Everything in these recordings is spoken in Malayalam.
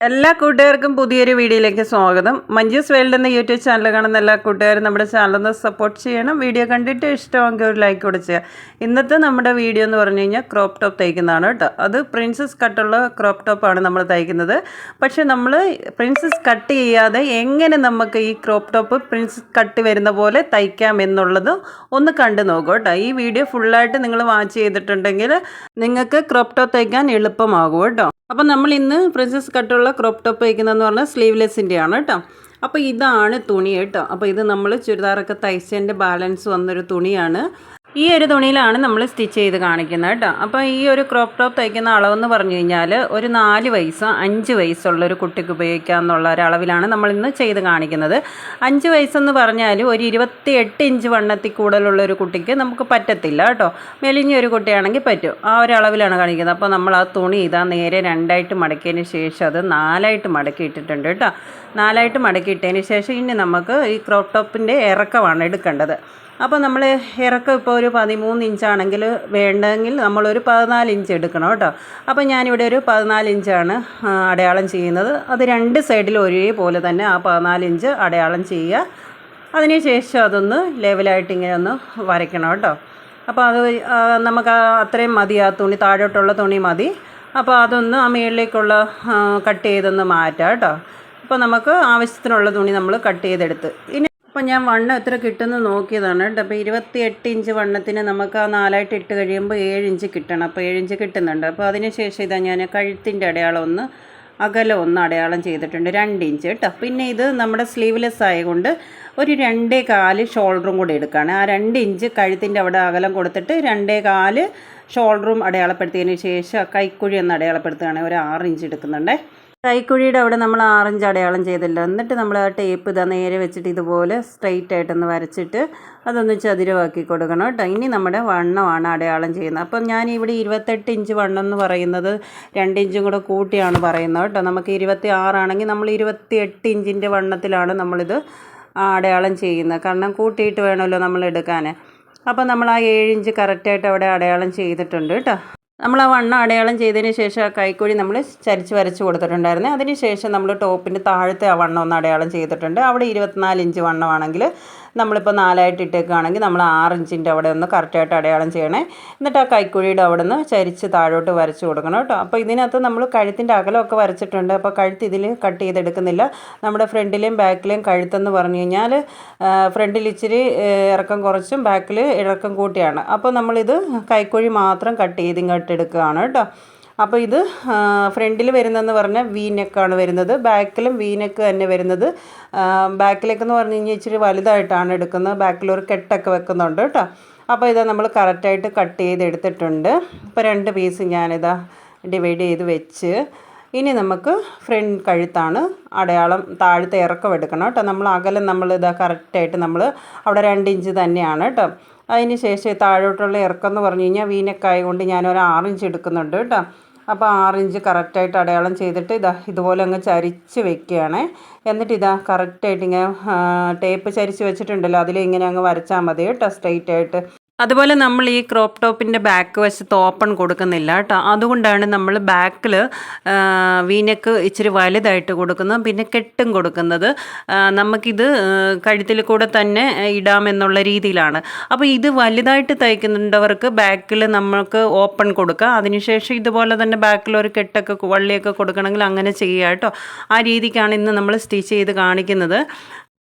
എല്ലാ കൂട്ടുകാർക്കും പുതിയൊരു വീഡിയോയിലേക്ക് സ്വാഗതം. മഞ്ജുസ് വേൾഡ് എന്ന യൂട്യൂബ് ചാനൽ കാണുന്ന എല്ലാ കൂട്ടുകാരും നമ്മുടെ ചാനലൊന്ന് സപ്പോർട്ട് ചെയ്യണം. വീഡിയോ കണ്ടിട്ട് ഇഷ്ടമെങ്കിൽ ഒരു ലൈക്ക് കൂടെ ചെയ്യുക. ഇന്നത്തെ നമ്മുടെ വീഡിയോ എന്ന് പറഞ്ഞു കഴിഞ്ഞാൽ ക്രോപ്പ് ടോപ്പ് തയ്ക്കുന്നതാണ് കേട്ടോ. അത് പ്രിൻസസ് കട്ടുള്ള ക്രോപ്പ് ടോപ്പാണ് നമ്മൾ തയ്ക്കുന്നത്. പക്ഷേ നമ്മൾ പ്രിൻസസ് കട്ട് ചെയ്യാതെ എങ്ങനെ നമുക്ക് ഈ ക്രോപ്പ് ടോപ്പ് പ്രിൻസസ് കട്ട് വരുന്ന പോലെ തയ്ക്കാം എന്നുള്ളത് ഒന്ന് കണ്ടു നോക്കൂ കേട്ടോ. ഈ വീഡിയോ ഫുള്ളായിട്ട് നിങ്ങൾ വാച്ച് ചെയ്തിട്ടുണ്ടെങ്കിൽ നിങ്ങൾക്ക് ക്രോപ്പ് ടോപ്പ് തയ്ക്കാൻ എളുപ്പമാകും കേട്ടോ. അപ്പം നമ്മൾ ഇന്ന് പ്രിൻസസ് കട്ടുള്ള ക്രോപ്പ് ടോപ്പ് വയ്ക്കുന്നതെന്ന് പറഞ്ഞാൽ സ്ലീവ്ലെസ്സിന്റെ ആണ് കേട്ടോ. അപ്പോൾ ഇതാണ് തുണി കേട്ടോ. അപ്പോൾ ഇത് നമ്മൾ ചുരിദാറൊക്കെ തയ്ച്ചതിന്റെ ബാലൻസ് വന്നൊരു തുണിയാണ്. ഈ ഒരു തുണിയിലാണ് നമ്മൾ സ്റ്റിച്ച് ചെയ്ത് കാണിക്കുന്നത് കേട്ടോ. അപ്പോൾ ഈ ഒരു ക്രോപ്പ് ടോപ്പ് തയ്ക്കുന്ന അളവെന്ന് പറഞ്ഞു കഴിഞ്ഞാൽ ഒരു നാല് വയസ്സോ അഞ്ച് വയസ്സുള്ള ഒരു കുട്ടിക്ക് ഉപയോഗിക്കാമെന്നുള്ള ഒരളവിലാണ് നമ്മൾ ഇന്ന് ചെയ്ത് കാണിക്കുന്നത്. അഞ്ച് വയസ്സെന്ന് പറഞ്ഞാൽ ഒരു ഇരുപത്തി എട്ട് ഇഞ്ച് വണ്ണത്തിൽ കൂടുതലുള്ള ഒരു കുട്ടിക്ക് നമുക്ക് പറ്റത്തില്ല കേട്ടോ. മെലിഞ്ഞ ഒരു കുട്ടിയാണെങ്കിൽ പറ്റും. ആ ഒരു അളവിലാണ് കാണിക്കുന്നത്. അപ്പോൾ നമ്മൾ ആ തുണി ഇതാ നേരെ രണ്ടായിട്ട് മടക്കിയതിന് ശേഷം അത് നാലായിട്ട് മടക്കി ഇട്ടിട്ടുണ്ട് കേട്ടോ. നാലായിട്ട് മടക്കി ഇട്ടതിന് ശേഷം ഇനി നമുക്ക് ഈ ക്രോപ്പ് ടോപ്പിന്റെ ഇറക്കമാണ് എടുക്കേണ്ടത്. അപ്പോൾ നമ്മൾ ഇറക്കം ഇപ്പോൾ ഒരു പതിമൂന്ന് ഇഞ്ചാണെങ്കിൽ വേണ്ടെങ്കിൽ നമ്മളൊരു പതിനാല് ഇഞ്ച് എടുക്കണം കേട്ടോ. അപ്പോൾ ഞാനിവിടെ ഒരു പതിനാല് ഇഞ്ചാണ് അടയാളം ചെയ്യുന്നത്. അത് രണ്ട് സൈഡിലും ഒരേപോലെ തന്നെ ആ പതിനാല് ഇഞ്ച് അടയാളം ചെയ്യുക. അതിനുശേഷം അതൊന്ന് ലെവലായിട്ട് ഇങ്ങനെ ഒന്ന് വരയ്ക്കണം കേട്ടോ. അപ്പോൾ അത് നമുക്ക് അത്രയും മതി ആ തുണി താഴോട്ടുള്ള തുണി മതി. അപ്പോൾ അതൊന്ന് ആ മുകളിലേക്കുള്ള കട്ട് ചെയ്തൊന്ന് മാറ്റാം കേട്ടോ. അപ്പോൾ നമുക്ക് ആവശ്യത്തിനുള്ള തുണി നമ്മൾ കട്ട് ചെയ്തെടുത്ത്. ഇനി അപ്പോൾ ഞാൻ വണ്ണം എത്ര കിട്ടുന്നു നോക്കിയതാണ് കേട്ടോ. അപ്പോൾ ഇരുപത്തി എട്ട് ഇഞ്ച് വണ്ണത്തിന് നമുക്ക് ആ നാലായിട്ട് ഇട്ട് കഴിയുമ്പോൾ ഏഴ് ഇഞ്ച് കിട്ടണം. അപ്പോൾ ഏഴ് ഇഞ്ച് കിട്ടുന്നുണ്ട്. അപ്പോൾ അതിന് ശേഷം ഇതാ ഞാൻ കഴുത്തിന്റെ അടയാളം ഒന്ന് അകലം ഒന്ന് അടയാളം ചെയ്തിട്ടുണ്ട്. രണ്ട് ഇഞ്ച് കേട്ടോ. പിന്നെ ഇത് നമ്മുടെ സ്ലീവ്ലെസ് ആയതുകൊണ്ട് ഒരു രണ്ടേ കാൽ ഷോൾഡറും കൂടി എടുക്കുകയാണ്. ആ രണ്ട് ഇഞ്ച് കഴുത്തിന്റെ അവിടെ അകലം കൊടുത്തിട്ട് രണ്ടേ കാൽ ഷോൾഡറും അടയാളപ്പെടുത്തിയതിന് ശേഷം കൈക്കുഴി ഒന്ന് അടയാളപ്പെടുത്തുകയാണെങ്കിൽ ഒരു ആറ് ഇഞ്ച് എടുക്കുന്നുണ്ടേ. കൈക്കുഴിയുടെ അവിടെ നമ്മൾ ആറഞ്ച് അടയാളം ചെയ്തല്ലോ. എന്നിട്ട് നമ്മൾ ആ ടേപ്പ് ഇതാ നേരെ വെച്ചിട്ട് ഇതുപോലെ സ്ട്രെയിറ്റ് ആയിട്ടൊന്ന് വരച്ചിട്ട് അതൊന്ന് ചതുരമാക്കി കൊടുക്കണം കേട്ടോ. ഇനി നമ്മുടെ വണ്ണമാണ് അടയാളം ചെയ്യുന്നത്. അപ്പം ഞാൻ ഇവിടെ ഇരുപത്തെട്ട് ഇഞ്ച് വണ്ണം എന്ന് പറയുന്നത് രണ്ട് ഇഞ്ചും കൂടെ കൂട്ടിയാണ് പറയുന്നത് കേട്ടോ. നമുക്ക് ഇരുപത്തി ആറാണെങ്കിൽ നമ്മൾ ഇരുപത്തി എട്ട് ഇഞ്ചിന്റെ വണ്ണത്തിലാണ് നമ്മളിത് അടയാളം ചെയ്യുന്നത്. കാരണം കൂട്ടിയിട്ട് വേണമല്ലോ നമ്മൾ എടുക്കാൻ. അപ്പോൾ നമ്മൾ ആ ഏഴ് ഇഞ്ച് കറക്റ്റായിട്ട് അവിടെ അടയാളം ചെയ്തിട്ടുണ്ട് കേട്ടോ. നമ്മൾ ആ വണ്ണം അടയാളം ചെയ്തതിന് ശേഷം ആ കൈക്കുഴി നമ്മൾ ചരിച്ച് വരച്ച് കൊടുത്തിട്ടുണ്ടായിരുന്നു. അതിന് ശേഷം നമ്മൾ ടോപ്പിന്റെ താഴത്തെ ആ വണ്ണം ഒന്ന് അടയാളം ചെയ്തിട്ടുണ്ട്. അവിടെ ഇരുപത്തിനാല് ഇഞ്ച് വണ്ണമാണെങ്കിൽ നമ്മളിപ്പോൾ നാലായിട്ട് ഇട്ടേക്കുകയാണെങ്കിൽ നമ്മൾ ആറ് ഇഞ്ചിന്റെ അവിടെ ഒന്ന് കറക്റ്റായിട്ട് അടയാളം ചെയ്യണേ. എന്നിട്ട് ആ കൈക്കുഴിയുടെ അവിടെ നിന്ന് ചരിച്ച് താഴോട്ട് വരച്ച് കൊടുക്കണം കേട്ടോ. അപ്പോൾ ഇതിനകത്ത് നമ്മൾ കഴുത്തിന്റെ അകലമൊക്കെ വരച്ചിട്ടുണ്ട്. അപ്പോൾ കഴുത്ത് ഇതിൽ കട്ട് ചെയ്തെടുക്കുന്നില്ല. നമ്മുടെ ഫ്രണ്ടിലെയും ബാക്കിലെയും കഴുത്തെന്ന് പറഞ്ഞു കഴിഞ്ഞാൽ ഫ്രണ്ടിൽ ഇച്ചിരി ഇറക്കം കുറച്ചും ബാക്കിൽ ഇറക്കം കൂട്ടിയാണ്. അപ്പോൾ നമ്മളിത് കൈക്കുഴി മാത്രം കട്ട് ചെയ്ത് ഇങ്ങോട്ട് എടുക്കുകയാണ് കേട്ടോ. അപ്പോൾ ഇത് ഫ്രണ്ടിൽ വരുന്നതെന്ന് പറഞ്ഞാൽ വി നെക്കാണ് വരുന്നത്. ബാക്കിലും വി നെക്ക് തന്നെ വരുന്നത്. ബാക്കിലേക്കെന്ന് പറഞ്ഞു കഴിഞ്ഞാൽ ഇച്ചിരി വലുതായിട്ടാണ് എടുക്കുന്നത്. ബാക്കിലൊരു കെട്ടൊക്കെ വെക്കുന്നുണ്ട് കേട്ടോ. അപ്പോൾ ഇതാ നമ്മൾ കറക്റ്റായിട്ട് കട്ട് ചെയ്ത് എടുത്തിട്ടുണ്ട് ഇപ്പോൾ രണ്ട് പീസ് ഞാനിതാ ഡിവൈഡ് ചെയ്ത് വെച്ച് ഇനി നമുക്ക് ഫ്രണ്ട് കഴുത്താണ് അടയാളം താഴത്തെ ഇറക്കം എടുക്കണം കേട്ടോ. നമ്മൾ അകലം നമ്മൾ ഇതാ കറക്റ്റായിട്ട് നമ്മൾ അവിടെ രണ്ട് ഇഞ്ച് തന്നെയാണ് കേട്ടോ. അതിന് ശേഷം താഴോട്ടുള്ള ഇറക്കം എന്ന് പറഞ്ഞു കഴിഞ്ഞാൽ വീനക്കായ കൊണ്ട് ഞാനൊരു ആറിഞ്ച് എടുക്കുന്നുണ്ട് കേട്ടോ. അപ്പോൾ ആറിഞ്ച് കറക്റ്റായിട്ട് അടയാളം ചെയ്തിട്ട് ഇതാ ഇതുപോലെ അങ്ങ് ചരിച്ച് വെക്കുകയാണ്. എന്നിട്ട് ഇതാ കറക്റ്റായിട്ട് ഇങ്ങനെ ടേപ്പ് ചരിച്ച് വെച്ചിട്ടുണ്ടല്ലോ അതിൽ ഇങ്ങനെ അങ്ങ് വരച്ചാൽ മതി കേട്ടോ സ്ട്രെയിറ്റ് ആയിട്ട്. അതുപോലെ നമ്മൾ ഈ ക്രോപ്പ് ടോപ്പിന്റെ ബാക്ക് വശത്ത് ഓപ്പൺ കൊടുക്കുന്നില്ല കേട്ടോ അതുകൊണ്ടാണ് നമ്മൾ ബാക്കിൽ വീനക്ക് ഇച്ചിരി വലുതായിട്ട് കൊടുക്കുന്നത്. പിന്നെ കെട്ടും കൊടുക്കുന്നത്. നമുക്കിത് കഴുത്തിൽ കൂടെ തന്നെ ഇടാമെന്നുള്ള രീതിയിലാണ്. അപ്പോൾ ഇത് വലുതായിട്ട് തയ്ക്കുന്നുണ്ടവർക്ക് ബാക്കിൽ നമുക്ക് ഓപ്പൺ കൊടുക്കുക അതിനുശേഷം ഇതുപോലെ തന്നെ ബാക്കിൽ ഒരു കെട്ടൊക്കെ വള്ളിയൊക്കെ കൊടുക്കണമെങ്കിൽ അങ്ങനെ ചെയ്യുക കേട്ടോ ആ രീതിക്കാണ് ഇന്ന് നമ്മൾ സ്റ്റിച്ച് ചെയ്ത് കാണിക്കുന്നത്.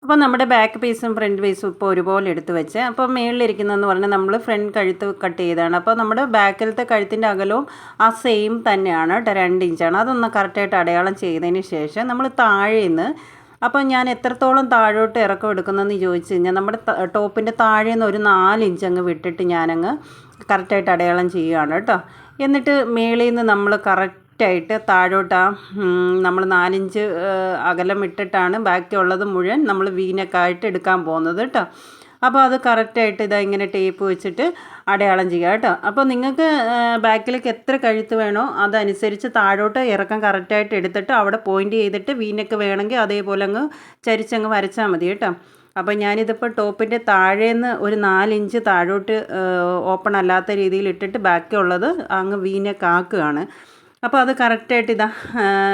അപ്പോൾ നമ്മുടെ ബാക്ക് പീസും ഫ്രണ്ട് പീസും ഇപ്പോൾ ഒരുപോലെ എടുത്ത് വെച്ച് അപ്പോൾ മേളിലിരിക്കുന്നതെന്ന് പറഞ്ഞാൽ നമ്മൾ ഫ്രണ്ട് കഴുത്ത് കട്ട് ചെയ്തതാണ് അപ്പോൾ നമ്മുടെ ബാക്കിലത്തെ കഴുത്തിന്റെ അകലവും ആ സെയിം തന്നെയാണ് കേട്ടോ രണ്ട് ഇഞ്ചാണ് അതൊന്ന് കറക്റ്റായിട്ട് അടയാളം ചെയ്തതിന് ശേഷം നമ്മൾ താഴെ നിന്ന് അപ്പോൾ ഞാൻ എത്രത്തോളം താഴോട്ട് ഇറക്കം എടുക്കുന്നതെന്ന് ചോദിച്ചു കഴിഞ്ഞാൽ നമ്മുടെ ടോപ്പിന്റെ താഴെ നിന്ന് ഒരു നാല് ഇഞ്ച് അങ്ങ് വിട്ടിട്ട് ഞാനങ്ങ് കറക്റ്റായിട്ട് അടയാളം ചെയ്യുകയാണ് കേട്ടോ എന്നിട്ട് മേളിൽ നിന്ന് നമ്മൾ കറക്റ്റ് ആയിട്ട് താഴോട്ട് ആ നമ്മൾ നാലിഞ്ച് അകലം ഇട്ടിട്ടാണ് ബാക്കിയുള്ളത് മുഴുവൻ നമ്മൾ വീനക്കായിട്ട് എടുക്കാൻ പോകുന്നത് കേട്ടോ. അപ്പോൾ അത് കറക്റ്റായിട്ട് ഇതാ ഇങ്ങനെ ടേപ്പ് വെച്ചിട്ട് അടയാളം ചെയ്യുക കേട്ടോ. അപ്പോൾ നിങ്ങൾക്ക് ബാക്കിലേക്ക് എത്ര കഴുത്ത് വേണോ അതനുസരിച്ച് താഴോട്ട് ഇറക്കം കറക്റ്റായിട്ട് എടുത്തിട്ട് അവിടെ പോയിന്റ് ചെയ്തിട്ട് വീനക്ക് വേണമെങ്കിൽ അതേപോലെ അങ്ങ് ചരിച്ചങ്ങ് വരച്ചാൽ മതി കേട്ടോ. അപ്പോൾ ഞാനിതിപ്പോൾ ടോപ്പിന്റെ താഴേന്ന് ഒരു നാലിഞ്ച് താഴോട്ട് ഓപ്പൺ അല്ലാത്ത രീതിയിൽ ഇട്ടിട്ട് ബാക്കിയുള്ളത് അങ്ങ് വീനൊക്കെ ആക്കുകയാണ് അപ്പോൾ അത് കറക്റ്റായിട്ട് ഇതാ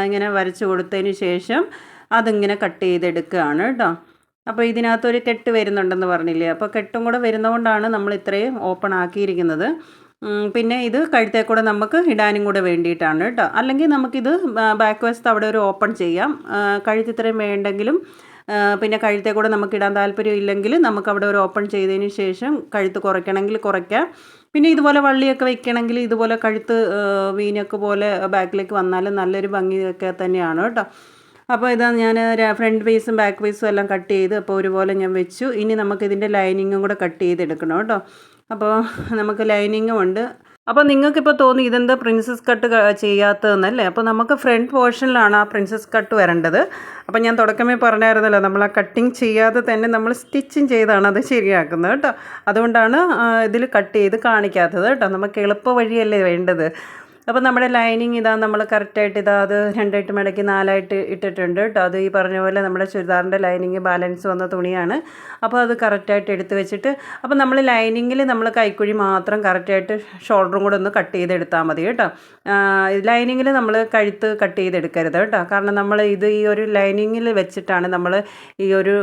ഇങ്ങനെ വരച്ച് കൊടുത്തതിന് ശേഷം അതിങ്ങനെ കട്ട് ചെയ്തെടുക്കുകയാണ് കേട്ടോ. അപ്പോൾ ഇതിനകത്തൊരു കെട്ട് വരുന്നുണ്ടെന്ന് പറഞ്ഞില്ലേ? അപ്പോൾ കെട്ടും കൂടെ വരുന്നതുകൊണ്ടാണ് നമ്മൾ ഇത്രയും ഓപ്പൺ ആക്കിയിരിക്കുന്നത്. പിന്നെ ഇത് കഴുത്തേ കൂടെ നമുക്ക് ഇടാനും കൂടെ വേണ്ടിയിട്ടാണ് കേട്ടോ. അല്ലെങ്കിൽ നമുക്കിത് ബാക്ക് വശത്ത് അവിടെ ഒരു ഓപ്പൺ ചെയ്യാം. കഴുത്ത് ഇത്രയും വേണ്ടെങ്കിലും പിന്നെ കഴുത്തേ കൂടെ നമുക്ക് ഇടാൻ താല്പര്യം ഇല്ലെങ്കിൽ നമുക്ക് അവിടെ ഒരു ഓപ്പൺ ചെയ്തതിന് ശേഷം കഴുത്ത് കുറയ്ക്കണമെങ്കിൽ കുറയ്ക്കാം. പിന്നെ ഇതുപോലെ വള്ളിയൊക്കെ വെക്കണമെങ്കിൽ ഇതുപോലെ കഴുത്ത് വീനൊക്കെ പോലെ ബാക്കിലേക്ക് വന്നാൽ നല്ലൊരു ഭംഗിയൊക്കെ തന്നെയാണ് കേട്ടോ. അപ്പോൾ ഇതാ ഞാൻ ഫ്രണ്ട് പീസും ബാക്ക് പീസും എല്ലാം കട്ട് ചെയ്ത് അപ്പോൾ ഒരുപോലെ ഞാൻ വെച്ചു. ഇനി നമുക്ക് നമുക്കിതിന്റെ ലൈനിങ്ങും കൂടെ കട്ട് ചെയ്തെടുക്കണം കേട്ടോ. അപ്പോൾ നമുക്ക് ലൈനിങ്ങും ഉണ്ട്. അപ്പോൾ നിങ്ങൾക്കിപ്പോൾ തോന്നി ഇതെന്താ പ്രിൻസസ് കട്ട് ചെയ്യാത്തതെന്നല്ലേ? അപ്പോൾ നമുക്ക് ഫ്രണ്ട് പോർഷനിലാണ് ആ പ്രിൻസസ് കട്ട് വരേണ്ടത്. അപ്പോൾ ഞാൻ തുടക്കമേ പറഞ്ഞായിരുന്നല്ലോ നമ്മൾ ആ കട്ടിങ് ചെയ്യാതെ തന്നെ നമ്മൾ സ്റ്റിച്ചിങ് ചെയ്താണ് അത് ശരിയാക്കുന്നത് കേട്ടോ. അതുകൊണ്ടാണ് ഇതിൽ കട്ട് ചെയ്ത് കാണിക്കാത്തത് കേട്ടോ. നമുക്ക് എളുപ്പ വഴിയല്ലേ വേണ്ടത്. അപ്പോൾ നമ്മുടെ ലൈനിങ് ഇതാ നമ്മൾ കറക്റ്റായിട്ട് ഇതാ അത് രണ്ടായിട്ട് മടക്കി നാലായിട്ട് ഇട്ടിട്ടുണ്ട് കേട്ടോ. അത് ഈ പറഞ്ഞ പോലെ നമ്മുടെ ചുരിദാറിന്റെ ലൈനിങ് ബാലൻസ് വന്ന തുണിയാണ്. അപ്പോൾ അത് കറക്റ്റായിട്ട് എടുത്ത് വെച്ചിട്ട് അപ്പോൾ നമ്മൾ ലൈനിങ്ങിൽ നമ്മൾ കൈക്കുഴി മാത്രം കറക്റ്റായിട്ട് ഷോൾഡറും കൂടെ ഒന്ന് കട്ട് ചെയ്തെടുത്താൽ മതി കേട്ടോ. ലൈനിങ്ങിൽ നമ്മൾ കഴുത്ത് കട്ട് ചെയ്തെടുക്കരുത് കേട്ടോ. കാരണം നമ്മൾ ഇത് ഈ ഒരു ലൈനിങ്ങിൽ വെച്ചിട്ടാണ് നമ്മൾ ഈ ഒരു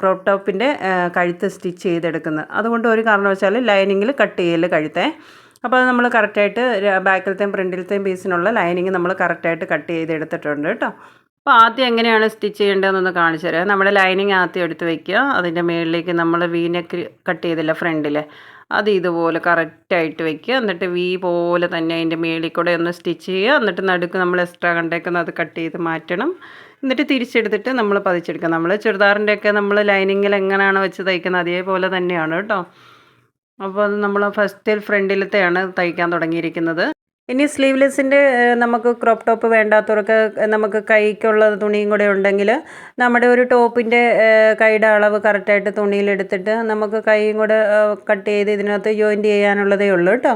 ക്രോപ്പ് ടോപ്പിന്റെ കഴുത്ത് സ്റ്റിച്ച് ചെയ്തെടുക്കുന്നത്. അതുകൊണ്ട് ഒരു കാരണവശാലും ലൈനിങ്ങിൽ കട്ട് ചെയ്യൽ കഴുത്തേ. അപ്പോൾ നമ്മൾ കറക്റ്റായിട്ട് ബാക്കിലത്തെയും ഫ്രണ്ടിലത്തെയും പീസിനുള്ള ലൈനിങ് നമ്മൾ കറക്റ്റായിട്ട് കട്ട് ചെയ്ത് എടുത്തിട്ടുണ്ട് കേട്ടോ. അപ്പോൾ ആദ്യം എങ്ങനെയാണ് സ്റ്റിച്ച് ചെയ്യേണ്ടതെന്നൊന്ന് കാണിച്ചു തരാം. നമ്മുടെ ലൈനിങ് ആദ്യം എടുത്ത് വയ്ക്കുക. അതിന്റെ മുകളിലേക്ക് നമ്മൾ വീനെക്ക് കട്ട് ചെയ്തില്ല ഫ്രണ്ടിൽ അത് ഇതുപോലെ കറക്റ്റായിട്ട് വയ്ക്കുക. എന്നിട്ട് വി പോലെ തന്നെ അതിന്റെ മേളിൽ കൂടെ ഒന്ന് സ്റ്റിച്ച് ചെയ്യുക. എന്നിട്ട് നടുക്ക് നമ്മൾ എക്സ്ട്രാ കണ്ടേക്കുന്ന അത് കട്ട് ചെയ്ത് മാറ്റണം. എന്നിട്ട് തിരിച്ചെടുത്തിട്ട് നമ്മൾ പതിച്ചെടുക്കുക. നമ്മൾ ചുരിദാറിന്റെയൊക്കെ നമ്മൾ ലൈനിങ്ങിൽ എങ്ങനെയാണ് വെച്ച് തയ്ക്കുന്നത് അതേപോലെ തന്നെയാണ് കേട്ടോ. അപ്പോൾ അത് നമ്മൾ ഫസ്റ്റിൽ ഫ്രണ്ടിലത്തെയാണ് തയ്ക്കാൻ തുടങ്ങിയിരിക്കുന്നത്. ഇനി സ്ലീവ്ലെസ്സിന്റെ നമുക്ക് ക്രോപ്പ് ടോപ്പ് വേണ്ടാത്തവർക്ക് നമുക്ക് കൈക്കുള്ള തുണിയും കൂടെ ഉണ്ടെങ്കിൽ നമ്മുടെ ഒരു ടോപ്പിന്റെ കൈയുടെ അളവ് കറക്റ്റായിട്ട് തുണിയിലെടുത്തിട്ട് നമുക്ക് കൈയും കൂടെ കട്ട് ചെയ്ത് ഇതിനകത്ത് ജോയിന്റ് ചെയ്യാനുള്ളതേ ഉള്ളൂ കേട്ടോ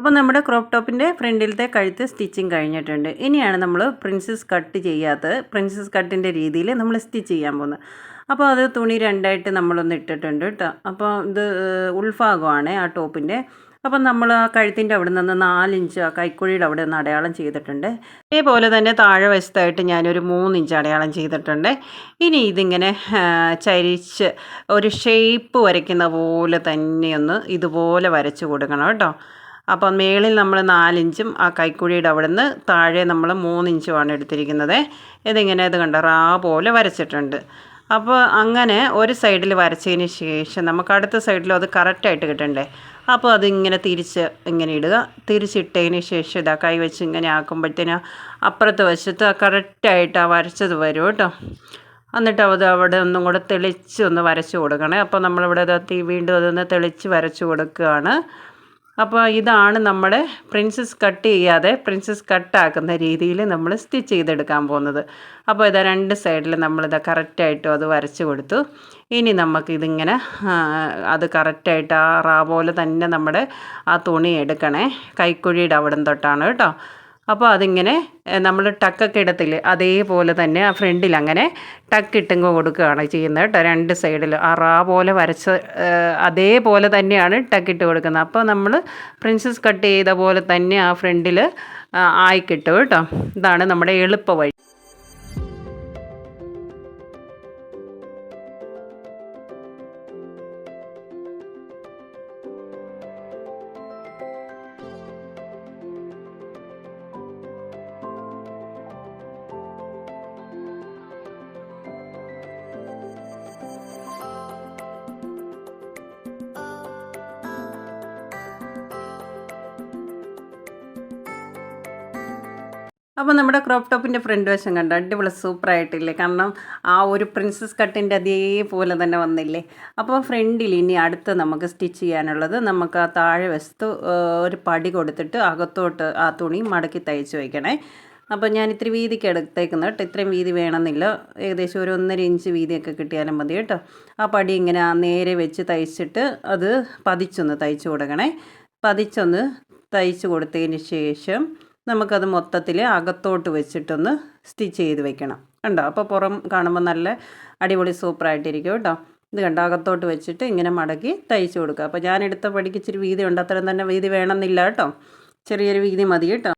അപ്പോൾ നമ്മുടെ ക്രോപ്പ് ടോപ്പിന്റെ ഫ്രണ്ടിലത്തെ കഴുത്ത് സ്റ്റിച്ചിങ് കഴിഞ്ഞിട്ടുണ്ട്. ഇനിയാണ് നമ്മൾ പ്രിൻസസ് കട്ട് ചെയ്യാത്തത്. പ്രിൻസസ് കട്ടിന്റെ രീതിയിൽ നമ്മൾ സ്റ്റിച്ച് ചെയ്യാൻ പോകുന്നത്. അപ്പോൾ അത് തുണി രണ്ടായിട്ട് നമ്മളൊന്ന് ഇട്ടിട്ടുണ്ട് കേട്ടോ അപ്പോൾ ഇത് ഉൾഭാഗമാണ് ആ ടോപ്പിന്റെ അപ്പം നമ്മൾ ആ കഴുത്തിന്റെ അവിടെ നിന്ന് നാലിഞ്ച് ആ കൈക്കുഴിയുടെ അവിടെ നിന്ന് അടയാളം ചെയ്തിട്ടുണ്ട്. അതേപോലെ തന്നെ താഴെ വശത്തായിട്ട് ഞാനൊരു മൂന്നിഞ്ച് അടയാളം ചെയ്തിട്ടുണ്ട്. ഇനി ഇതിങ്ങനെ ചരിച്ച് ഒരു ഷേപ്പ് വരയ്ക്കുന്ന പോലെ തന്നെയൊന്ന് ഇതുപോലെ വരച്ച് കൊടുക്കണം കേട്ടോ അപ്പം മേളിൽ നമ്മൾ നാലിഞ്ചും ആ കൈക്കുഴിയുടെ അവിടെ നിന്ന് താഴെ നമ്മൾ മൂന്നിഞ്ചുമാണ് എടുത്തിരിക്കുന്നത്. ഇതിങ്ങനെ ഇത് കണ്ട റാ പോലെ വരച്ചിട്ടുണ്ട്. അപ്പോൾ അങ്ങനെ ഒരു സൈഡിൽ വരച്ചതിന് ശേഷം നമുക്ക് അടുത്ത സൈഡിലും അത് കറക്റ്റായിട്ട് കിട്ടണ്ടേ? അപ്പോൾ അതിങ്ങനെ തിരിച്ച് ഇങ്ങനെ ഇടുക. തിരിച്ചിട്ടതിന് ശേഷം ഇതാ കൈ വെച്ച് ഇങ്ങനെ ആക്കുമ്പോഴത്തേന് അപ്പുറത്ത് വശത്ത് കറക്റ്റായിട്ട് ആ വരച്ചത് വരും കേട്ടോ. എന്നിട്ട് അത് അവിടെ ഒന്നും കൂടെ തെളിച്ച് ഒന്ന് വരച്ച് കൊടുക്കണേ. അപ്പോൾ നമ്മളിവിടെ വീണ്ടും അതൊന്ന് തെളിച്ച് വരച്ച് കൊടുക്കുകയാണ്. അപ്പോൾ ഇതാണ് നമ്മുടെ പ്രിൻസസ് കട്ട് ചെയ്യാതെ പ്രിൻസസ് കട്ടാക്കുന്ന രീതിയിൽ നമ്മൾ സ്റ്റിച്ച് ചെയ്തെടുക്കാൻ പോകുന്നത്. അപ്പോൾ ഇതാ രണ്ട് സൈഡിൽ നമ്മളിത് കറക്റ്റായിട്ടും അത് വരച്ച് കൊടുത്തു. ഇനി നമുക്കിതിങ്ങനെ അത് കറക്റ്റായിട്ട് ആ റാ പോലെ തന്നെ നമ്മുടെ ആ തുണി എടുക്കണേ. കൈക്കുഴിയുടെ അവിടം തൊട്ടാണ് കേട്ടോ. അപ്പോൾ അതിങ്ങനെ നമ്മൾ ടക്കൊക്കെ ഇടത്തില്ലേ അതേപോലെ തന്നെ ആ ഫ്രണ്ടിൽ അങ്ങനെ ടക്ക് ഇട്ടുങ്ങ് കൊടുക്കുകയാണ് ചെയ്യുന്നത് കേട്ടോ. രണ്ട് സൈഡിൽ അറാ പോലെ വരച്ച അതേപോലെ തന്നെയാണ് ടക്ക് ഇട്ട് കൊടുക്കുന്നത്. അപ്പോൾ നമ്മൾ പ്രിൻസസ് കട്ട് ചെയ്ത പോലെ തന്നെ ആ ഫ്രണ്ടിൽ ആയി കിട്ടും കേട്ടോ. ഇതാണ് നമ്മുടെ എളുപ്പ വഴി നമ്മുടെ ക്രോപ്പ് ടോപ്പിന്റെ ഫ്രണ്ട് വശം കണ്ട? അടിപൊളി സൂപ്പറായിട്ടില്ലേ കാരണം ആ ഒരു പ്രിൻസസ് കട്ടിന്റെ അതേപോലെ തന്നെ വന്നില്ലേ? അപ്പോൾ ഫ്രണ്ടിൽ ഇനി അടുത്ത് നമുക്ക് സ്റ്റിച്ച് ചെയ്യാനുള്ളത് നമുക്ക് ആ താഴെ വശത്ത് ഒരു പടി കൊടുത്തിട്ട് അകത്തോട്ട് ആ തുണി മടക്കി തയ്ച്ച് വയ്ക്കണേ അപ്പോൾ ഞാൻ ഇത്തിരി വീതിക്ക് എടുത്തേക്കുന്നത് കേട്ടോ. ഇത്രയും വീതി വേണമെന്നില്ല. ഏകദേശം ഒരു ഒന്നര ഇഞ്ച് വീതിയൊക്കെ കിട്ടിയാലും മതി കേട്ടോ. ആ പടി ഇങ്ങനെ നേരെ വെച്ച് തയ്ച്ചിട്ട് അത് പതിച്ചൊന്ന് തയ്ച്ച് കൊടുക്കണേ. പതിച്ചൊന്ന് തയ്ച്ച് കൊടുത്തതിന് ശേഷം നമുക്കത് മൊത്തത്തിൽ അകത്തോട്ട് വെച്ചിട്ടൊന്ന് സ്റ്റിച്ച് ചെയ്ത് വെക്കണം. കണ്ടോ? അപ്പോൾ പുറം കാണുമ്പോൾ നല്ല അടിപൊളി സൂപ്പറായിട്ടിരിക്കും കേട്ടോ. ഇത് കണ്ടോ? അകത്തോട്ട് വെച്ചിട്ട് ഇങ്ങനെ മടക്കി തയ്ച്ചു കൊടുക്കുക. അപ്പോൾ ഞാൻ എടുത്ത പടിക്ക് ഇച്ചിരി വീതി ഉണ്ട് അത്രയും തന്നെ വീതി വേണമെന്നില്ല കേട്ടോ. ചെറിയൊരു വീതി മതി കേട്ടോ.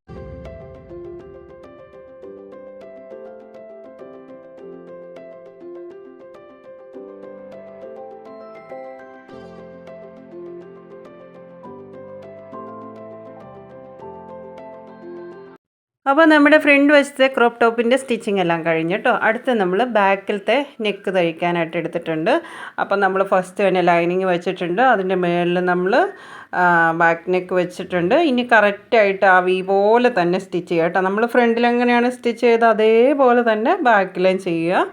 അപ്പോൾ നമ്മുടെ ഫ്രണ്ട് വശത്തെ ക്രോപ്പ് ടോപ്പിന്റെ സ്റ്റിച്ചിങ് എല്ലാം കഴിഞ്ഞു കേട്ടോ അടുത്ത് നമ്മൾ ബാക്കിലത്തെ നെക്ക് തയ്ക്കാനായിട്ട് എടുത്തിട്ടുണ്ട്. അപ്പോൾ നമ്മൾ ഫസ്റ്റ് തന്നെ ലൈനിങ് വെച്ചിട്ടുണ്ട്. അതിന്റെ മേളിൽ നമ്മൾ ബാക്ക് നെക്ക് വെച്ചിട്ടുണ്ട്. ഇനി കറക്റ്റായിട്ട് ആ വി പോലെ തന്നെ സ്റ്റിച്ച് ചെയ്യുക കേട്ടോ നമ്മൾ ഫ്രണ്ടിൽ എങ്ങനെയാണ് സ്റ്റിച്ച് ചെയ്തത്? അതേപോലെ തന്നെ ബാക്കിലും ചെയ്യുക.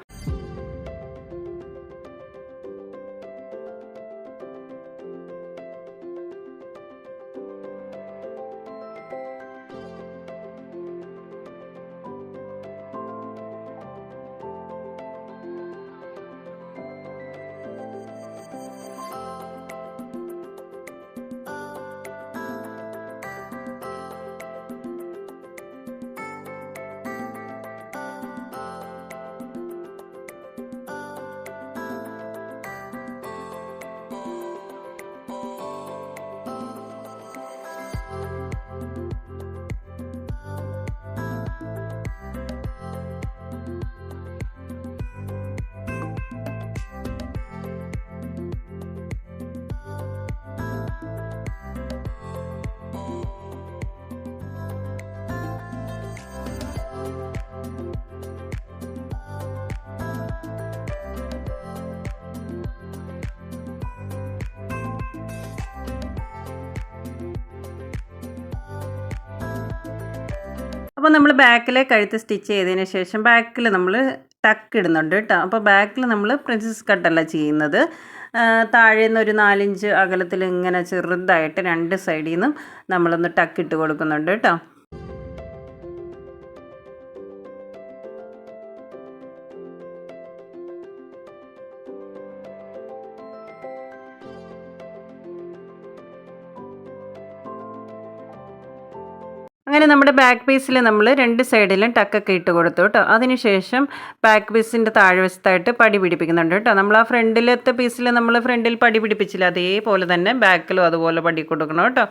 അപ്പോൾ നമ്മൾ ബാക്കിലെ കഴുത്ത് സ്റ്റിച്ച് ചെയ്തതിന് ശേഷം ബാക്കിൽ നമ്മൾ ടക്ക് ഇടുന്നുണ്ട് കേട്ടോ. അപ്പോൾ ബാക്കിൽ നമ്മൾ പ്രിൻസസ് കട്ടല്ല ചെയ്യുന്നത്. താഴെ നിന്ന് ഒരു നാലിഞ്ച് അകലത്തിൽ ഇങ്ങനെ ചെറുതായിട്ട് രണ്ട് സൈഡിൽ നിന്നും നമ്മളൊന്ന് ടക്ക് ഇട്ട് കൊടുക്കുന്നുണ്ട് കേട്ടോ. അങ്ങനെ നമ്മുടെ ബാക്ക് പീസിൽ നമ്മൾ രണ്ട് സൈഡിലും ടക്കൊക്കെ ഇട്ട് കൊടുത്തു കേട്ടോ അതിനുശേഷം ബാക്ക് പീസിന്റെ താഴ്വശത്തായിട്ട് പടി പിടിപ്പിക്കുന്നുണ്ട് കേട്ടോ നമ്മൾ ആ ഫ്രണ്ടിലത്തെ പീസിൽ നമ്മൾ ഫ്രണ്ടിൽ പടി പിടിപ്പിച്ചില്ല. അതേപോലെ തന്നെ ബാക്കിലും അതുപോലെ പടി കൊടുക്കണം കേട്ടോ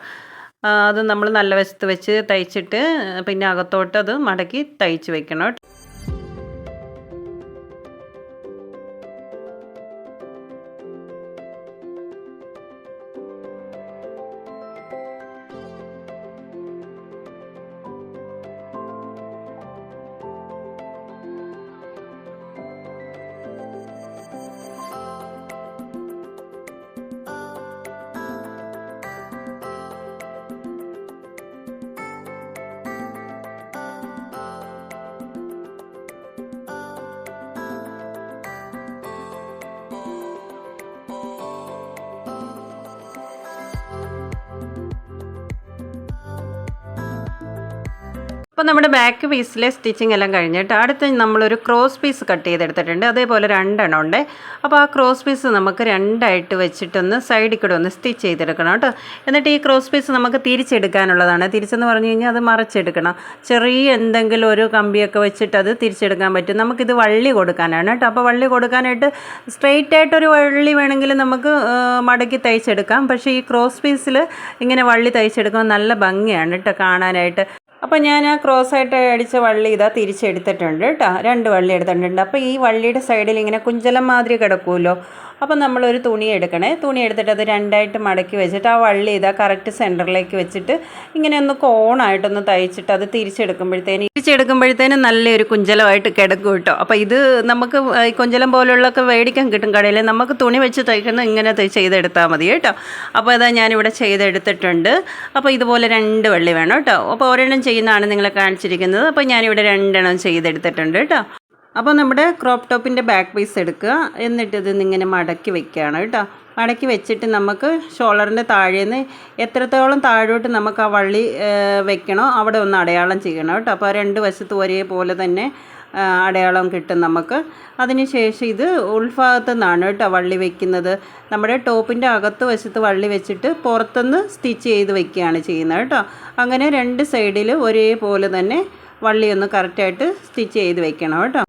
അത് നമ്മൾ നല്ല വശത്ത് വെച്ച് തയ്ച്ചിട്ട് പിന്നെ അകത്തോട്ട് അത് മടക്കി തയ്ച്ച് വെക്കണം അപ്പോൾ നമ്മുടെ ബാക്ക് പീസിലെ സ്റ്റിച്ചിങ് എല്ലാം കഴിഞ്ഞിട്ട് അടുത്ത് നമ്മളൊരു ക്രോസ് പീസ് കട്ട് ചെയ്തെടുത്തിട്ടുണ്ട്. അതേപോലെ രണ്ടെണ്ണം ഉണ്ട്. അപ്പോൾ ആ ക്രോസ് പീസ് നമുക്ക് രണ്ടായിട്ട് വെച്ചിട്ടൊന്ന് സൈഡിൽ കൂടെ ഒന്ന് സ്റ്റിച്ച് ചെയ്തെടുക്കണം കേട്ടോ. എന്നിട്ട് ഈ ക്രോസ് പീസ് നമുക്ക് തിരിച്ചെടുക്കാനുള്ളതാണ്. തിരിച്ചെന്ന് പറഞ്ഞു കഴിഞ്ഞാൽ അത് മറച്ചെടുക്കണം. ചെറിയ എന്തെങ്കിലും ഒരു കമ്പിയൊക്കെ വെച്ചിട്ട് അത് തിരിച്ചെടുക്കാൻ പറ്റും. നമുക്കിത് വള്ളി കൊടുക്കാനാണ് കേട്ടോ. അപ്പോൾ വള്ളി കൊടുക്കാനായിട്ട് സ്ട്രെയിറ്റ് ആയിട്ടൊരു വള്ളി വേണമെങ്കിൽ നമുക്ക് മടക്കി തയ്ച്ചെടുക്കാം. പക്ഷേ ഈ ക്രോസ് പീസിൽ ഇങ്ങനെ വള്ളി തയ്ച്ചെടുക്കുമ്പോൾ നല്ല ഭംഗിയാണ് കേട്ടോ കാണാനായിട്ട്. അപ്പോൾ ഞാൻ ആ ക്രോസ് ആയിട്ട് അടിച്ച വള്ളി ഇതാ തിരിച്ചെടുത്തിട്ടുണ്ട് കേട്ടോ. രണ്ട് വള്ളി എടുത്തിട്ടുണ്ട്. അപ്പോൾ ഈ വള്ളിയുടെ സൈഡിൽ ഇങ്ങനെ കുഞ്ചലം മാതിരി കിടക്കുമല്ലോ. അപ്പോൾ നമ്മളൊരു തുണി എടുക്കണേ. തുണി എടുത്തിട്ട് അത് രണ്ടായിട്ട് മടക്കി വെച്ചിട്ട് ആ വള്ളി ഇതാ കറക്റ്റ് സെന്ററിലേക്ക് വെച്ചിട്ട് ഇങ്ങനെ ഒന്ന് കോണായിട്ടൊന്ന് തയ്ച്ചിട്ട് അത് തിരിച്ചെടുക്കുമ്പോഴത്തേന് തിരിച്ചെടുക്കുമ്പോഴത്തേനും നല്ലൊരു കുഞ്ചലമായിട്ട് കിടക്കും കേട്ടോ. അപ്പോൾ ഇത് നമുക്ക് ഈ കുഞ്ചലം പോലുള്ളൊക്കെ മേടിക്കാൻ കിട്ടും കടയിൽ നമുക്ക് തുണി വെച്ച് തയ്ക്കുന്ന ഇങ്ങനെ ചെയ്തെടുത്താൽ മതി കേട്ടോ. അപ്പോൾ അതാ ഞാനിവിടെ ചെയ്തെടുത്തിട്ടുണ്ട്. അപ്പോൾ ഇതുപോലെ രണ്ട് വള്ളി വേണം കേട്ടോ. അപ്പോൾ ഒരെണ്ണം ചെയ്യുന്നതാണ് നിങ്ങളെ കാണിച്ചിരിക്കുന്നത്. അപ്പോൾ ഞാനിവിടെ രണ്ടെണ്ണം ചെയ്തെടുത്തിട്ടുണ്ട് കേട്ടോ. അപ്പോൾ നമ്മുടെ ക്രോപ്പ് ടോപ്പിന്റെ ബാക്ക് പീസ് എടുക്കുക. എന്നിട്ട് ഇത് ഇങ്ങനെ മടക്കി വെക്കുകയാണ് കേട്ടോ. മടക്കി വെച്ചിട്ട് നമുക്ക് ഷോളറിന്റെ താഴേന്ന് എത്രത്തോളം താഴോട്ട് നമുക്ക് ആ വള്ളി വെക്കണോ അവിടെ ഒന്ന് അടയാളം ചെയ്യണം കേട്ടോ. അപ്പോൾ രണ്ട് വശത്തും ഒരേപോലെ തന്നെ അടയാളം കിട്ടും നമുക്ക്. അതിനുശേഷം ഇത് ഉൾഭാഗത്തു നിന്നാണ് കേട്ടോ വള്ളി വെക്കുന്നത്. നമ്മുടെ ടോപ്പിന്റെ അകത്ത് വശത്ത് വള്ളി വെച്ചിട്ട് പുറത്തുനിന്ന് സ്റ്റിച്ച് ചെയ്ത് വെക്കുകയാണ് ചെയ്യുന്നത് കേട്ടോ. അങ്ങനെ രണ്ട് സൈഡിൽ ഒരേപോലെ തന്നെ വള്ളി ഒന്ന് കറക്റ്റായിട്ട് സ്റ്റിച്ച് ചെയ്ത് വെക്കണം കേട്ടോ.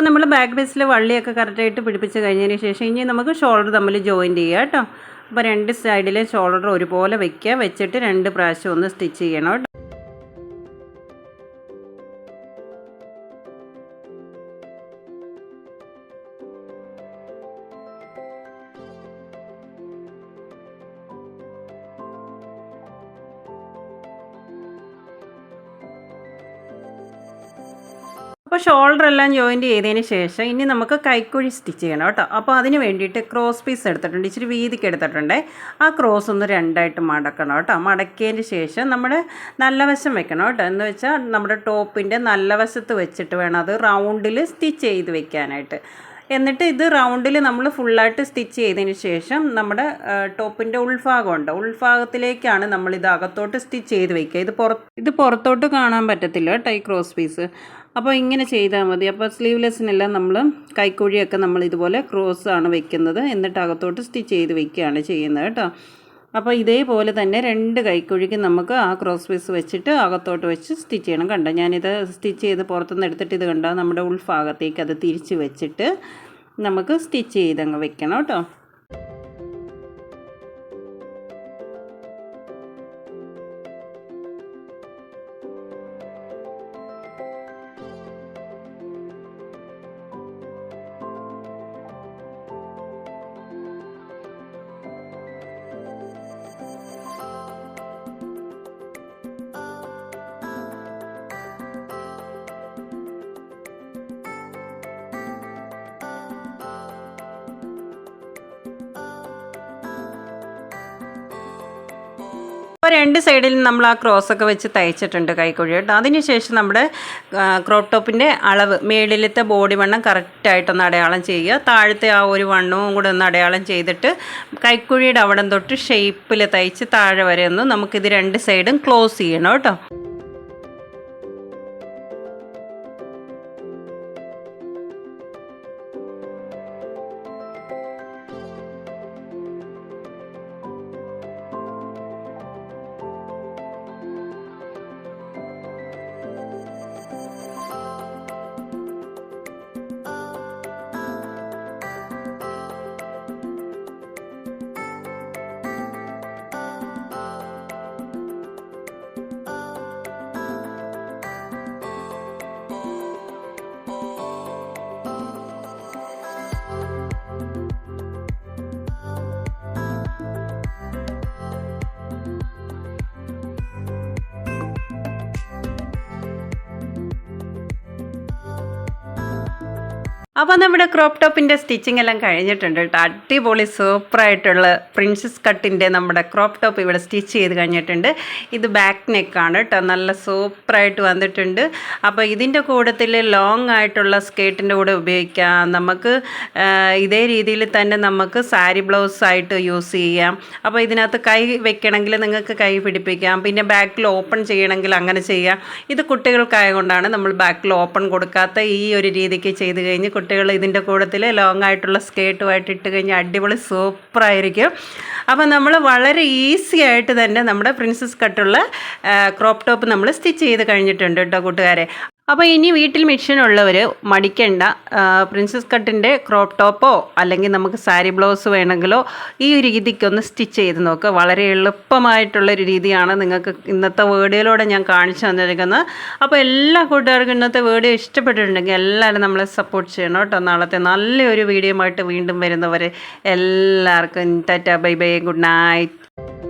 അപ്പോൾ നമ്മൾ ബാക്ക് പീസിൽ വള്ളിയൊക്കെ കറക്റ്റായിട്ട് പിടിപ്പിച്ച് കഴിഞ്ഞതിന് ശേഷം ഇനി നമുക്ക് ഷോൾഡർ തമ്മിൽ ജോയിൻ ചെയ്യുക കേട്ടോ. അപ്പോൾ രണ്ട് സൈഡിലെ ഷോൾഡർ ഒരുപോലെ വെക്കുക വെച്ചിട്ട് രണ്ട് പ്രാവശ്യം ഒന്ന് സ്റ്റിച്ച് ചെയ്യണം അപ്പോൾ ഷോൾഡർ എല്ലാം ജോയിന്റ് ചെയ്തതിന് ശേഷം ഇനി നമുക്ക് കൈക്കുഴി സ്റ്റിച്ച് ചെയ്യണം കേട്ടോ. അപ്പോൾ അതിന് വേണ്ടിയിട്ട് ക്രോസ് പീസ് എടുത്തിട്ടുണ്ട് ഇച്ചിരി വീതിക്ക് എടുത്തിട്ടുണ്ട്. ആ ക്രോസ് ഒന്ന് രണ്ടായിട്ട് മടക്കണം കേട്ടോ. മടക്കിയതിന് ശേഷം നമ്മൾ നല്ല വശം വെക്കണം കേട്ടോ. എന്ന് വെച്ചാൽ നമ്മുടെ ടോപ്പിന്റെ നല്ല വശത്ത് വെച്ചിട്ട് വേണം അത് റൗണ്ടിൽ സ്റ്റിച്ച് ചെയ്ത് വെക്കാനായിട്ട്. എന്നിട്ട് ഇത് റൗണ്ടിൽ നമ്മൾ ഫുള്ളായിട്ട് സ്റ്റിച്ച് ചെയ്തതിന് ശേഷം നമ്മുടെ ടോപ്പിന്റെ ഉൾഭാഗമുണ്ട് ഉൾഭാഗത്തിലേക്കാണ് നമ്മൾ ഇത് അകത്തോട്ട് സ്റ്റിച്ച് ചെയ്ത് വെക്കുക. ഇത് പുറത്ത് ഇത് പുറത്തോട്ട് കാണാൻ പറ്റത്തില്ല കേട്ടോ ഈ ക്രോസ് പീസ് അപ്പോൾ ഇങ്ങനെ ചെയ്താൽ മതി. അപ്പോൾ സ്ലീവ്ലെസ്സിനെല്ലാം നമ്മൾ കൈക്കുഴിയൊക്കെ നമ്മൾ ഇതുപോലെ ക്രോസ് ആണ് വെക്കുന്നത്. എന്നിട്ട് അകത്തോട്ട് സ്റ്റിച്ച് ചെയ്ത് വെക്കുകയാണ് ചെയ്യുന്നത് കേട്ടോ. അപ്പോൾ ഇതേപോലെ തന്നെ രണ്ട് കൈക്കുഴിക്ക് നമുക്ക് ആ ക്രോസ് പീസ് വെച്ചിട്ട് അകത്തോട്ട് വെച്ച് സ്റ്റിച്ച് ചെയ്യണം കണ്ടോ? ഞാനിത് സ്റ്റിച്ച് ചെയ്ത് പുറത്തുനിന്ന് എടുത്തിട്ട് ഇത് കണ്ടോ? നമ്മുടെ ഉൾഭാഗത്തേക്ക് അത് തിരിച്ച് വെച്ചിട്ട് നമുക്ക് സ്റ്റിച്ച് ചെയ്തങ്ങ് വെക്കണം കേട്ടോ. അപ്പോൾ രണ്ട് സൈഡിൽ നമ്മൾ ആ ക്രോസ് ഒക്കെ വെച്ച് തയ്ച്ചിട്ടുണ്ട് കൈക്കുഴി കേട്ടോ. അതിനുശേഷം നമ്മുടെ ക്രോപ്പ് ടോപ്പിന്റെ അളവ് മേളിലത്തെ ബോഡി വണ്ണം കറക്റ്റായിട്ടൊന്ന് അടയാളം ചെയ്യുക. താഴത്തെ ആ ഒരു വണ്ണവും കൂടെ ഒന്ന് അടയാളം ചെയ്തിട്ട് കൈക്കുഴിയുടെ അവിടം തൊട്ട് ഷേപ്പിൽ തയ്ച്ച് താഴെ വരെ ഒന്ന് നമുക്കിത് രണ്ട് സൈഡും ക്ലോസ് ചെയ്യണം കേട്ടോ. അപ്പോൾ നമ്മുടെ ക്രോപ്പ് ടോപ്പിന്റെ സ്റ്റിച്ചിങ് എല്ലാം കഴിഞ്ഞിട്ടുണ്ട് കേട്ടോ. അടിപൊളി സൂപ്പറായിട്ടുള്ള പ്രിൻസസ് കട്ടിന്റെ നമ്മുടെ ക്രോപ്പ് ടോപ്പ് ഇവിടെ സ്റ്റിച്ച് ചെയ്ത് കഴിഞ്ഞിട്ടുണ്ട്. ഇത് ബാക്ക് നെക്കാണ് കേട്ടോ. നല്ല സൂപ്പറായിട്ട് വന്നിട്ടുണ്ട്. അപ്പോൾ ഇതിന്റെ കൂട്ടത്തിൽ ലോങ് ആയിട്ടുള്ള സ്കേർട്ടിന്റെ കൂടെ ഉപയോഗിക്കാം. നമുക്ക് ഇതേ രീതിയിൽ തന്നെ നമുക്ക് സാരി ബ്ലൗസ് ആയിട്ട് യൂസ് ചെയ്യാം. അപ്പോൾ ഇതിനകത്ത് കൈ വെക്കണമെങ്കിൽ നിങ്ങൾക്ക് കൈ പിടിപ്പിക്കാം. പിന്നെ ബാക്കിൽ ഓപ്പൺ ചെയ്യണമെങ്കിൽ അങ്ങനെ ചെയ്യാം. ഇത് കുട്ടികൾക്കായതുകൊണ്ടാണ് നമ്മൾ ബാക്കിൽ ഓപ്പൺ കൊടുക്കാത്ത ഈ ഒരു രീതിക്ക് ചെയ്ത് കഴിഞ്ഞ് കുട്ടികൾ ഇതിന്റെ കൂട്ടത്തിൽ ലോങ് ആയിട്ടുള്ള സ്കേർട്ടുമായിട്ട് ഇട്ട് കഴിഞ്ഞാൽ അടിപൊളി സൂപ്പറായിരിക്കും അപ്പോൾ നമ്മൾ വളരെ ഈസി ആയിട്ട് തന്നെ നമ്മുടെ പ്രിൻസസ് കട്ടുള്ള ക്രോപ്പ് ടോപ്പ് നമ്മൾ സ്റ്റിച്ച് ചെയ്ത് കഴിഞ്ഞിട്ടുണ്ട് കേട്ടോ കൂട്ടുകാരെ. അപ്പോൾ ഇനി വീട്ടിൽ മെഷീൻ ഉള്ളവർ മടിക്കേണ്ട. പ്രിൻസസ് കട്ടിന്റെ ക്രോപ്പ് ടോപ്പോ അല്ലെങ്കിൽ നമുക്ക് സാരി ബ്ലൗസ് വേണമെങ്കിലോ ഈ ഒരു രീതിക്കൊന്ന് സ്റ്റിച്ച് ചെയ്ത് നോക്കുക വളരെ എളുപ്പമായിട്ടുള്ളൊരു രീതിയാണ് നിങ്ങൾക്ക് ഇന്നത്തെ വീഡിയോയിലൂടെ ഞാൻ കാണിച്ചു തന്നിരിക്കുന്നത്. അപ്പോൾ എല്ലാ കൂട്ടുകാർക്കും ഇന്നത്തെ വീഡിയോ ഇഷ്ടപ്പെട്ടിട്ടുണ്ടെങ്കിൽ എല്ലാവരും നമ്മളെ സപ്പോർട്ട് ചെയ്യണം കേട്ടോ. നാളത്തെ നല്ലൊരു വീഡിയോ ആയിട്ട് വീണ്ടും വരുന്നവരെ എല്ലാവർക്കും tata bye bye good night